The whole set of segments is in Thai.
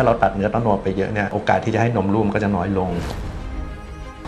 ถ้าเราตัดเนื้อต้อนมไปเยอะเนี่ยโอกาสที่จะให้นมร่วมก็จะน้อยลง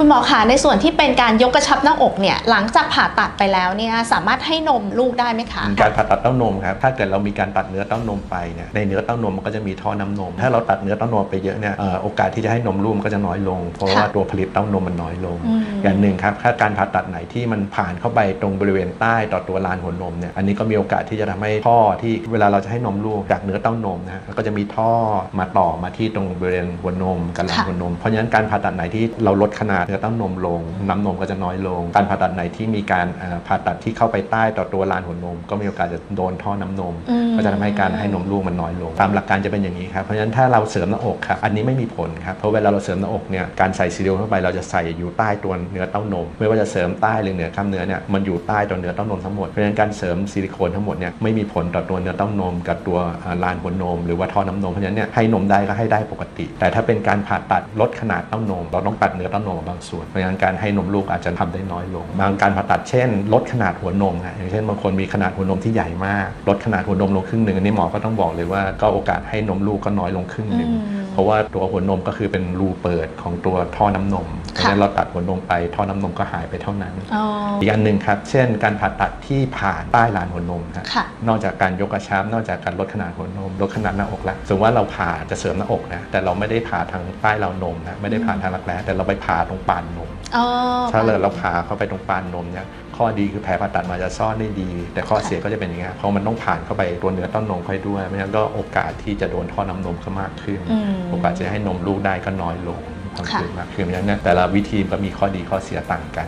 คุณหมอคะในส่วนที่เป็นการยกกระชับหน้าอกเนี่ยหลังจากผ่าตัดไปแล้วเนี่ยสามารถให้นมลูกได้ไหมคะการผ่าตัดเต้านมครับถ้าเกิดเรามีการตัดเนื้อเต้านมไปเนี่ยในเนื้อเต้านมมันก็จะมีท่อน้ำนม ถ้าเราตัดเนื้อเต้านมไปเยอะเนี่ยเอ่อโอกาสที่จะให้นมลูกมันก็จะน้อยลง เพราะว่าค่ะตัวผลิตเต้านมมันน้อยลงอืมอย่างหนึ่งครับถ้าการผ่าตัดไหนที่มันผ่านเข้าไปตรงบริเวณใต้ต่อตัวลานหัวนมเนี่ยอันนี้ก็มีโอกาสที่จะทำให้ท่อที่เวลาเราจะให้นมลูกจากเนื้อเต้านมนะฮะแล้วก็จะมีท่อมาต่อมาที่ตรงบริเวณหัวนมกับลานค่ะหัวนม เพราะฉะนั้นการผ่าตัดไหนที่เราลดขนาดเนื้อเต้านมลง น้ำนมก็จะน้อยลง การผ่าตัดไหนที่มีการเอ่อผ่าตัดที่เข้าไปใต้ต่อตัวลานหัวนม ก็มีโอกาสจะโดนท่อน้ำนมอืมก็จะทำให้การให้นมลูกมันน้อยลง ตามหลักการจะเป็นอย่างนี้ครับเพราะฉะนั้นถ้าเราเสริมหน้าอกครับอันนี้ไม่มีผลครับเพราะเวลาเราเสริมหน้าอกเนี่ยการใส่ซีเรียลเข้าไปเราจะใส่อยู่ใต้ตัวเนื้อเต้านม ไม่ว่าจะเสริมใต้หรือเหนือกล้ามเนื้อเนี่ยมันอยู่ใต้ตัวเนื้อเต้านมทั้งหมดเพราะฉะนั้นการเสริมซิลิโคนทั้งหมดเนี่ยไม่มีผลต่อตัวเนื้อเต้านม กับตัวอ่าลานหัวนม หรือว่าท่อน้ำนมเพราะฉะนั้นเนี่ยให้นมได้ก็ให้ได้ปกติ แต่ถ้าเป็นการผ่าตัดลดขนาดเต้านม เราต้องตัดเนื้อเต้านมบางส่วน เพราะฉะนั้นการให้นมลูกอาจจะทำได้น้อยลง บางการผ่าตัดเช่น ลดขนาดหัวนมนะอย่างเช่นบางคนมีขนาดหัวนมที่ใหญ่มาก ลดขนาดหัวนมลงครึ่งหนึ่งอันนี้หมอก็ต้องบอกเลยว่าก็โอกาสให้นมลูกก็น้อยลงครึ่งหนึ่ง เพราะว่าตัวหัวนมก็คือเป็นรูเปิดของตัวท่อน้ำนมเพราะฉะนั้นเราตัดหัวนมไปท่อน้ำนมก็หายไปเท่านั้นอ๋ออีกอันหนึ่งครับ เช่น การผ่าตัดที่ผ่านใต้ลานหัวนมฮะค่ะนอกจากการยกกระชับ นอกจากการลดขนาดหัวนมลดขนาดหน้าอกแล้วสมมติว่าเราผ่าจะเสริมหน้าอกนะแต่เราไม่ได้ผ่าทางใต้ราวนมนะไม่ได้ผ่าทางรักแร้แต่เราไปผ่าตรงปานนมอ๋อถ้าเราเราผ่าเข้าไปตรงปานนมเนี่ยข้อดีคือแผลผ่าตัดมาจะซ่อนได้ดี แต่ข้อเสียก็จะเป็นอย่างนี้ยเพราะมันต้องผ่านเข้าไปตัวเนื้อเต้านมค่อยด้วยไม่งั้นก็โอกาสที่จะโดนท่อน้ำนมก็มากขึ้นอืมโอกาสจะให้นมลูกได้ก็น้อยลงความค่ะเสี่ยงมากขึ้นเพราะฉะนั้นเนี่ยแต่ละวิธีก็มีข้อดีข้อเสียต่างกัน